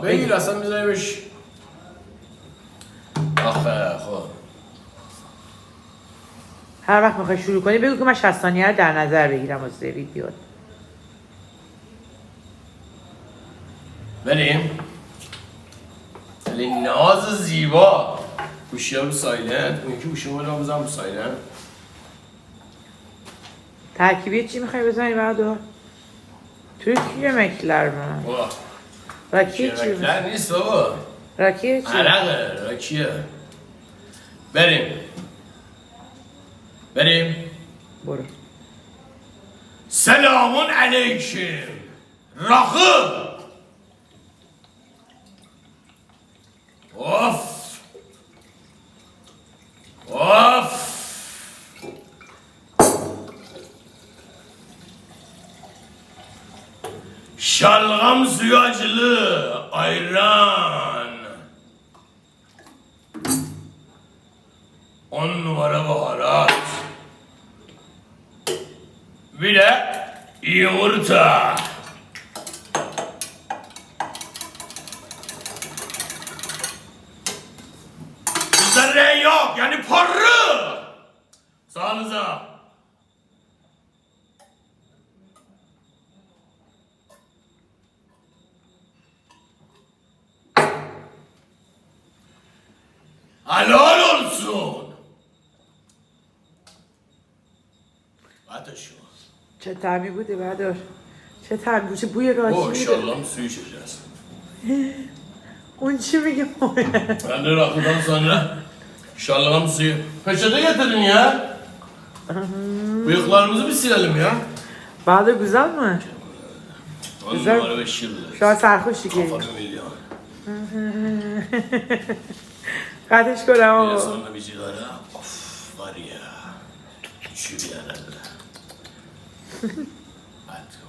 بگیر اصلا میذاریمش. آخه خب. هر وقت می‌خوای شروع کنی بگو که من 60 ثانیه رو در نظر بگیرم واسه ویدیو. بریم. ولی ناز زیبا. گوشی رو سایلنت اون یکی گوشی رو بزن رو سایلنت ترکیبی چی می‌خوای بزنی بعدو؟ Türkiye mekler واه Rakiye چی؟ شرکتر نیست بابا Rakiye چی؟ عرقه راکیه بریم بریم برو سلامون علیکم Şalgam suyu acılı ayran On numara baharat Bir de yumurta. R yok yani parı. Sağınıza. Helal olsun. Hadi şu. چه تعمی بوده بردار چه تعمی بوده بوی راکی O میده şalgam suyu içeceğiz. اون چی میگه Ben de rakıdan sonra şalgam suyu. Peçete getirin ya. Bıyıklarımızı bir silelim ya. بعد güzel mi? On Güzel. numara beş yıldız. şu an sarhoş gibi Kafanı milyon. Kardeş göre ama. Biraz sonra bir cigara. Of var ya. Üşür herhalde. Artık